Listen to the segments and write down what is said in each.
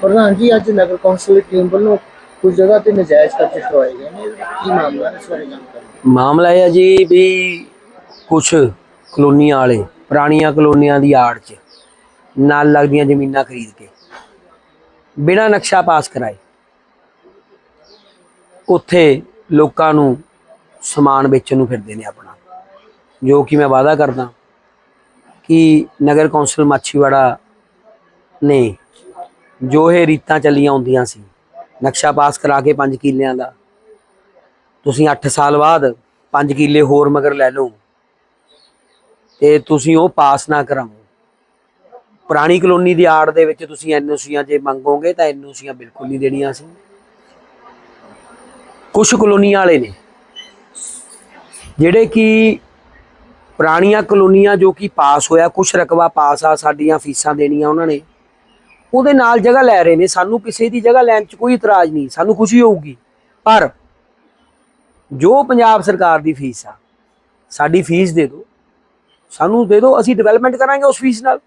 ਪ੍ਰਧਾਨ ਜੀ, ਅੱਜ ਨਗਰ ਕੌਂਸਲ ਦੀ ਟੀਮ ਵੱਲੋਂ ਕੁਝ ਜਗ੍ਹਾ ਤੇ ਨਜਾਇਜ਼ ਕਬਜ਼ੇ ਕਰਵਾਏ ਗਏ ਨੇ। ਕੀ ਮਾਮਲਾ ਹੈ ਇਸ ਬਾਰੇ ਜਾਣਕਾਰੀ ਮਾਮਲਾ ਇਹ ਹੈ ਜੀ ਵੀ ਕੁਝ ਕਲੋਨੀਆਂ ਵਾਲੇ, ਪੁਰਾਣੀਆਂ ਕਲੋਨੀਆਂ ਦੀ ਆੜ 'ਚ ਨਾਲ ਲੱਗਦੀਆਂ ਜ਼ਮੀਨਾਂ ਖਰੀਦ ਕੇ ਬਿਨਾਂ ਨਕਸ਼ਾ ਪਾਸ ਕਰਾਏ, ਉੱਥੇ ਲੋਕਾਂ ਨੂੰ ਸਮਾਨ ਵੇਚਣ ਨੂੰ ਫਿਰਦੇ ਨੇ ਆਪਣਾ। ਜੋ ਕਿ ਮੈਂ ਵਾਅਦਾ ਕਰਦਾ ਕਿ ਨਗਰ ਕੌਂਸਲ ਮਾਛੀਵਾੜਾ ਨੇ ਜੋ ਇਹ ਰੀਤਾਂ ਚੱਲੀਆਂ ਹੁੰਦੀਆਂ ਸੀ, ਨਕਸ਼ਾ ਪਾਸ ਕਰਾ ਕੇ 5 ਕਿੱਲਿਆਂ ਦਾ, ਤੁਸੀਂ 8 ਸਾਲ ਬਾਅਦ 5 ਕਿੱਲੇ ਹੋਰ ਮਗਰ ਲੈ ਲਓ ਤੇ ਤੁਸੀਂ ਉਹ ਪਾਸ ਨਾ ਕਰਾਓ। ਪੁਰਾਣੀ ਕਲੋਨੀ ਦੀ ਆੜ ਦੇ ਵਿੱਚ ਤੁਸੀਂ ਐਨਓਸੀਆਂ ਜੇ ਮੰਗੋਗੇ ਤਾਂ ਐਨਓਸੀਆਂ ਬਿਲਕੁਲ ਨਹੀਂ ਦੇਣੀਆਂ ਸੀ। ਕੁਝ ਕਲੋਨੀਆਂ ਵਾਲੇ ਨੇ, ਜਿਹੜੇ ਕਿ ਪੁਰਾਣੀਆਂ ਕਲੋਨੀਆਂ ਜੋ ਕਿ ਪਾਸ ਹੋਇਆ ਕੁਝ ਰਕਬਾ ਪਾਸ ਆ, ਸਾਡੀਆਂ ਫੀਸਾਂ ਦੇਣੀਆਂ ਉਹਨਾਂ ਨੇ, ਉਹਦੇ ਨਾਲ ਜਗ੍ਹਾ ਲੈ ਰਹੇ ਨੇ। ਸਾਨੂੰ ਕਿਸੇ ਦੀ ਜਗ੍ਹਾ ਲੈਣ 'ਚ ਕੋਈ ਇਤਰਾਜ਼ ਨਹੀਂ, ਸਾਨੂੰ ਖੁਸ਼ੀ ਹੋਊਗੀ। ਪਰ ਜੋ ਪੰਜਾਬ ਸਰਕਾਰ ਦੀ ਫੀਸ ਆ, ਸਾਡੀ ਫੀਸ ਦੇ ਦਿਓ। ਸਾਨੂੰ ਦੇ ਦਿਓ, ਅਸੀਂ ਡਿਵੈਲਪਮੈਂਟ ਕਰਾਂਗੇ ਉਸ ਫੀਸ ਨਾਲ।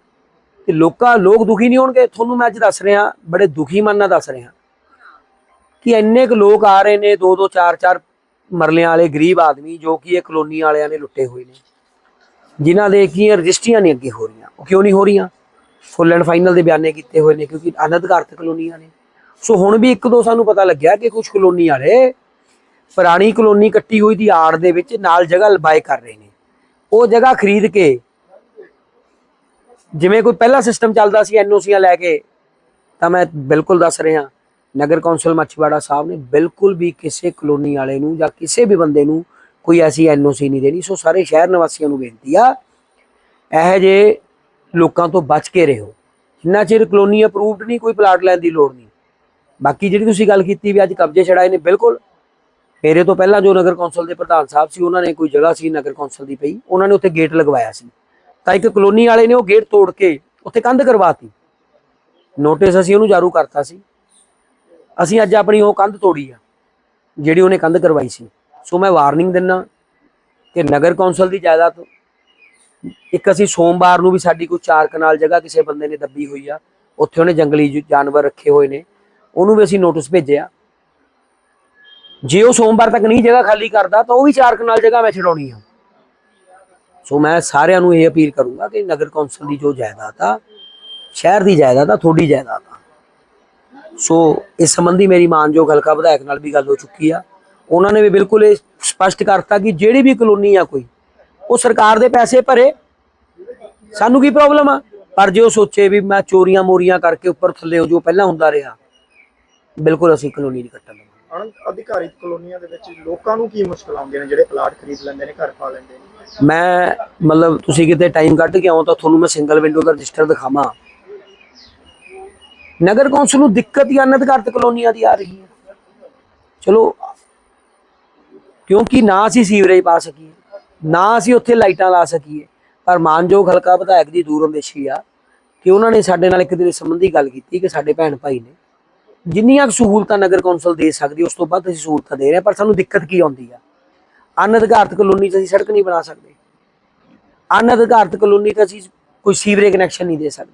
ਤੇ ਲੋਕਾਂ, ਲੋਕ ਦੁਖੀ ਨਹੀਂ ਹੋਣਗੇ। ਤੁਹਾਨੂੰ ਮੈਂ ਅੱਜ ਦੱਸ ਰਿਹਾ, ਬੜੇ ਦੁਖੀ ਮਨ ਨਾਲ ਦੱਸ ਰਿਹਾ। ਕਿ ਇੰਨੇ ਕੁ ਲੋਕ ਆ ਰਹੇ ਨੇ ਦੋ ਦੋ ਚਾਰ ਚਾਰ ਮਰਲਿਆਂ ਵਾਲੇ ਗਰੀਬ ਆਦਮੀ ਜੋ ਕਿ ਇਹ ਕਲੋਨੀ ਵਾਲਿਆਂ ਨੇ ਲੁੱਟੇ ਹੋਏ ਨੇ। ਜਿਨ੍ਹਾਂ ਦੇ ਕੀ ਰਜਿਸਟਰੀਆਂ ਨਹੀਂ ਅੱਗੇ ਹੋ ਰਹੀਆਂ, ਉਹ ਕਿਉਂ ਨਹੀਂ ਹੋ ਰਹੀਆਂ? ਫੁੱਲ ਐਂਡ ਫਾਈਨਲ ਦੇ ਬਿਆਨੇ ਕੀਤੇ ਹੋਏ ਨੇ ਕਿਉਂਕਿ ਅਨਧਿਕਾਰਤ ਕਲੋਨੀਆਂ ਨੇ। ਸੋ ਹੁਣ ਵੀ ਇੱਕ ਦੋ ਸਾਨੂੰ ਪਤਾ ਲੱਗਿਆ ਕਿ ਕੁਝ ਕਲੋਨੀ ਵਾਲੇ ਪੁਰਾਣੀ ਕਲੋਨੀ ਕੱਟੀ ਹੋਈ ਦੀ ਆੜ ਦੇ ਵਿੱਚ ਨਾਲ ਜਗ੍ਹਾ ਲਬਾਏ ਕਰ ਰਹੇ ਨੇ। ਉਹ ਜਗ੍ਹਾ ਖਰੀਦ ਕੇ ਜਿਵੇਂ ਕੋਈ ਪਹਿਲਾ ਸਿਸਟਮ ਚੱਲਦਾ ਸੀ ਐਨਓਸੀਆਂ ਲੈ ਕੇ, ਤਾਂ ਮੈਂ ਬਿਲਕੁਲ ਦੱਸ ਰਿਹਾ, ਨਗਰ ਕੌਂਸਲ ਮੱਛੀਵਾੜਾ ਸਾਹਿਬ ਨੇ ਬਿਲਕੁਲ ਵੀ ਕਿਸੇ ਕਲੋਨੀ ਵਾਲੇ ਨੂੰ ਜਾਂ ਕਿਸੇ ਵੀ ਬੰਦੇ ਨੂੰ ਕੋਈ ਐਸੀ ਐਨਓਸੀ ਨਹੀਂ ਦੇਣੀ। ਸੋ ਸਾਰੇ ਸ਼ਹਿਰ ਨਿਵਾਸੀਆਂ ਨੂੰ ਬੇਨਤੀ ਆ, ਇਹ ਜੇ ਲੋਕਾਂ ਤੋਂ ਬਚ ਕੇ ਰਹੋ। ਜਿੰਨਾ ਚਿਰ ਕਲੋਨੀ ਅਪਰੂਵਡ ਨਹੀਂ, ਕੋਈ ਪਲਾਟ ਲੈਣ ਦੀ ਲੋੜ ਨਹੀਂ। ਬਾਕੀ ਜਿਹੜੀ ਤੁਸੀਂ ਗੱਲ ਕੀਤੀ ਵੀ ਅੱਜ ਕਬਜ਼ੇ ਛੜਾਏ ਨੇ, ਬਿਲਕੁਲ। ਮੇਰੇ ਤੋਂ ਪਹਿਲਾਂ ਜੋ ਨਗਰ ਕੌਂਸਲ ਦੇ ਪ੍ਰਧਾਨ ਸਾਹਿਬ ਸੀ, ਉਹਨਾਂ ਨੇ ਕੋਈ ਜਗ੍ਹਾ ਸੀ ਨਗਰ ਕੌਂਸਲ ਦੀ ਪਈ। ਉਹਨਾਂ ਨੇ ਉੱਥੇ ਗੇਟ ਲਗਵਾਇਆ ਸੀ। ਤਾਂ ਇੱਕ ਕਲੋਨੀ ਵਾਲੇ ਨੇ ਉਹ ਗੇਟ ਤੋੜ ਕੇ ਉੱਥੇ ਕੰਧ ਕਰਵਾਤੀ। ਨੋਟਿਸ ਅਸੀਂ ਉਹਨੂੰ ਜਾਰੂ ਕਰਤਾ ਸੀ। ਅਸੀਂ ਅੱਜ ਆਪਣੀ ਉਹ ਕੰਧ ਤੋੜੀ ਆ, ਜਿਹੜੀ ਉਹਨੇ ਕੰਧ ਕਰਵਾਈ ਸੀ। ਸੋ ਮੈਂ ਵਾਰਨਿੰਗ ਦਿੰਨਾ ਕਿ ਨਗਰ ਕੌਂਸਲ ਦੀ ਜਾਇਦਾਦ ਇੱਕ ਅਸੀਂ ਸੋਮਵਾਰ ਨੂੰ ਵੀ ਸਾਡੀ ਕੋਈ ਚਾਰ ਕਨਾਲ ਜਗ੍ਹਾ ਕਿਸੇ ਬੰਦੇ ਨੇ ਦੱਬੀ ਹੋਈ ਆ, ਉੱਥੇ ਉਹਨੇ ਜੰਗਲੀ ਜ- ਜਾਨਵਰ ਰੱਖੇ ਹੋਏ ਨੇ। ਉਹਨੂੰ ਵੀ ਅਸੀਂ ਨੋਟਿਸ ਭੇਜਿਆ। ਜੇ ਉਹ ਸੋਮਵਾਰ ਤੱਕ ਨਹੀਂ ਜਗ੍ਹਾ ਖਾਲੀ ਕਰਦਾ, ਤਾਂ ਉਹ ਵੀ ਚਾਰ ਕਨਾਲ ਜਗ੍ਹਾ ਮੈਂ ਛਡਾਉਣੀ ਆ। ਸੋ ਮੈਂ ਸਾਰਿਆਂ ਨੂੰ ਇਹ ਅਪੀਲ ਕਰੂੰਗਾ ਕਿ ਨਗਰ ਕੌਂਸਲ ਦੀ ਜੋ ਜਾਇਦਾਦ ਆ, ਸ਼ਹਿਰ ਦੀ ਜਾਇਦਾਦ ਆ ਥੋੜੀ ਜਾਇਦਾਦ ਆ। ਸੋ ਇਸ ਸੰਬੰਧੀ ਮੇਰੀ ਮਾਨਯੋਗ ਹਲਕਾ ਵਿਧਾਇਕ ਨਾਲ ਵੀ ਗੱਲ ਹੋ ਚੁੱਕੀ ਆ। ਉਹਨਾਂ ਨੇ ਵੀ ਬਿਲਕੁਲ ਇਹ ਸਪਸ਼ਟ ਕਰਤਾ ਕਿ ਜਿਹੜੀ ਵੀ ਕਲੋਨੀ ਆ ਕੋਈ ਉਹ ਸਰਕਾਰ ਦੇ ਪੈਸੇ ਭਰੇ। ਸਾਨੂੰ ਕੀ ਪ੍ਰੋਬਲਮ ਆ? ਪਰ ਜੇ ਉਹ ਸੋਚੇ ਵੀ ਮੈਂ ਚੋਰੀਆਂ ਮੋਰੀਆਂ ਕਰਕੇ ਉੱਪਰ ਥੱਲੇ ਹੋ ਜੋ ਪਹਿਲਾਂ ਹੁੰਦਾ ਰਿਹਾ ਬਿਲਕੁਲ ਅਸੀਂ ਕਲੋਨੀ ਨਹੀਂ ਕੱਟਣ ਦੇਵਾਂਗੇ ਅਣ ਅਧਿਕਾਰਿਤ ਕਲੋਨੀਆਂ ਦੇ ਵਿੱਚ ਲੋਕਾਂ ਨੂੰ ਕੀ ਮੁਸ਼ਕਲ ਆਉਂਦੀਆਂ ਨੇ ਜਿਹੜੇ ਪਲਾਟ ਖਰੀਦ ਲੈਂਦੇ ਨੇ ਘਰ ਪਾ ਲੈਂਦੇ ਨੇ? ਮੈਂ ਮਤਲਬ ਤੁਸੀਂ ਕਿਤੇ ਟਾਈਮ ਕੱਢ ਕੇ ਆਓ ਤਾਂ ਤੁਹਾਨੂੰ ਮੈਂ ਸਿੰਗਲ ਵਿੰਡੋ ਦਾ ਰਜਿਸਟਰ ਦਿਖਾਵਾਂ। ਨਗਰ ਕੌਂਸਲ ਨੂੰ ਦਿੱਕਤ ਹੀ ਅਨਧਿਕਾਰਤ ਕਲੋਨੀਆਂ ਦੀ ਆ ਰਹੀ ਹੈ। ਚਲੋ ਕਿਉਂਕਿ ਨਾ ਅਸੀਂ ਸੀਵਰੇਜ ਪਾ ਸਕੀਏ, ਨਾ ਅਸੀਂ ਉੱਥੇ ਲਾਈਟਾਂ ਲਾ ਸਕੀਏ। ਪਰ ਮਾਨਯੋਗ ਹਲਕਾ ਵਿਧਾਇਕ ਦੀ ਦੂਰ ਅੰਦੇਸ਼ੀ ਆ ਕਿ ਉਹਨਾਂ ਨੇ ਸਾਡੇ ਨਾਲ ਇੱਕ ਦਿਨ ਸੰਬੰਧੀ ਗੱਲ ਕੀਤੀ ਕਿ ਸਾਡੇ ਭੈਣ ਭਾਈ ਨੇ ਜਿੰਨੀਆਂ ਕੁ ਸਹੂਲਤਾਂ ਨਗਰ ਕੌਂਸਲ ਦੇ ਸਕਦੀ, ਉਸ ਤੋਂ ਵੱਧ ਅਸੀਂ ਸਹੂਲਤਾਂ ਦੇ ਰਹੇ ਪਰ ਸਾਨੂੰ ਦਿੱਕਤ ਕੀ ਆਉਂਦੀ ਆ? ਅਨਅਧਿਕਾਰਤ ਕਲੋਨੀ 'ਚ ਅਸੀਂ ਸੜਕ ਨਹੀਂ ਬਣਾ ਸਕਦੇ। ਅਨਅਧਿਕਾਰਤ ਕਲੋਨੀ 'ਚ ਅਸੀਂ ਕੋਈ ਸੀਵਰੇਜ ਕਨੈਕਸ਼ਨ ਨਹੀਂ ਦੇ ਸਕਦੇ।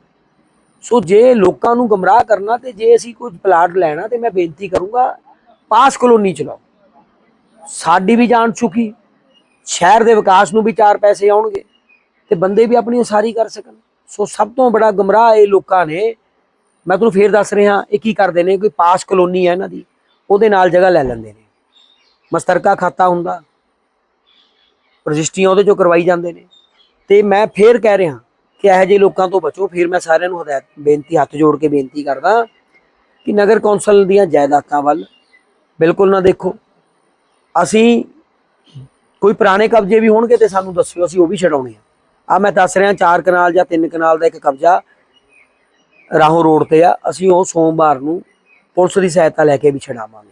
ਸੋ ਜੇ ਲੋਕਾਂ ਨੂੰ ਗਮਰਾਹ ਕਰਨਾ ਤੇ ਜੇ ਅਸੀਂ ਕੋਈ ਪਲਾਟ ਲੈਣਾ ਤੇ ਮੈਂ ਬੇਨਤੀ ਕਰੂੰਗਾ, ਪਾਸ ਕਲੋਨੀ ਚਲਾਓ ਸਾਡੀ ਵੀ ਜਾਣ ਚੁੱਕੀ, ਸ਼ਹਿਰ ਦੇ ਵਿਕਾਸ ਨੂੰ ਵੀ ਚਾਰ ਪੈਸੇ ਆਉਣਗੇ ਤੇ ਬੰਦੇ ਵੀ ਆਪਣੀ ਉਸਾਰੀ ਕਰ ਸਕਣ। ਸੋ ਸਭ ਤੋਂ ਬੜਾ ਗਮਰਾਹ ਇਹ ਲੋਕਾਂ ਨੇ, ਮੈਂ ਤੁਹਾਨੂੰ ਫੇਰ ਦੱਸ ਰਿਹਾ, ਇਹ ਕੀ ਕਰਦੇ ਨੇ, ਕੋਈ ਪਾਸ ਕਲੋਨੀ ਹੈ ਇਹਨਾਂ ਦੀ, ਉਹਦੇ ਨਾਲ ਜਗ੍ਹਾ ਲੈ ਲੈਂਦੇ ਨੇ। ਮਸਤਰਕਾ ਖਾਤਾ ਹੁੰਦਾ, ਰਜਿਸਟਰੀਆਂ ਉਹਦੇ ਚੋਂ ਕਰਵਾਈ ਜਾਂਦੇ ਨੇ। ਤੇ ਮੈਂ ਫੇਰ ਕਹਿ ਰਿਹਾ ਕਿ ਇਹੋ ਜਿਹੇ ਲੋਕਾਂ ਤੋਂ ਬਚੋ, ਫਿਰ ਮੈਂ ਸਾਰਿਆਂ ਨੂੰ ਹਦਾਇਤ, ਬੇਨਤੀ, ਹੱਥ ਜੋੜ ਕੇ ਬੇਨਤੀ ਕਰਦਾ ਕਿ ਨਗਰ ਕੌਂਸਲ ਦੀਆਂ ਜਾਇਦਾਦਾਂ ਵੱਲ ਬਿਲਕੁਲ ਨਾ ਦੇਖੋ। ਅਸੀਂ ਕੋਈ ਪੁਰਾਣੇ ਕਬਜ਼ੇ ਵੀ ਹੋਣਗੇ ਤੇ ਸਾਨੂੰ ਦੱਸਿਓ, ਅਸੀਂ ਉਹ ਵੀ ਛਡਾਉਣੇ ਆ। ਆ ਮੈਂ ਦੱਸ ਰਿਹਾ, ਚਾਰ ਕਨਾਲ ਜਾਂ ਤਿੰਨ ਕਨਾਲ ਦਾ ਇੱਕ ਕਬਜ਼ਾ ਰਾਹੋਂ ਰੋਡ ਤੇ ਆ। ਅਸੀਂ ਉਹ ਸੋਮਵਾਰ ਨੂੰ ਪੁਲਿਸ ਦੀ ਸਹਾਇਤਾ ਲੈ ਕੇ ਵੀ ਛਡਾਵਾਂਗੇ।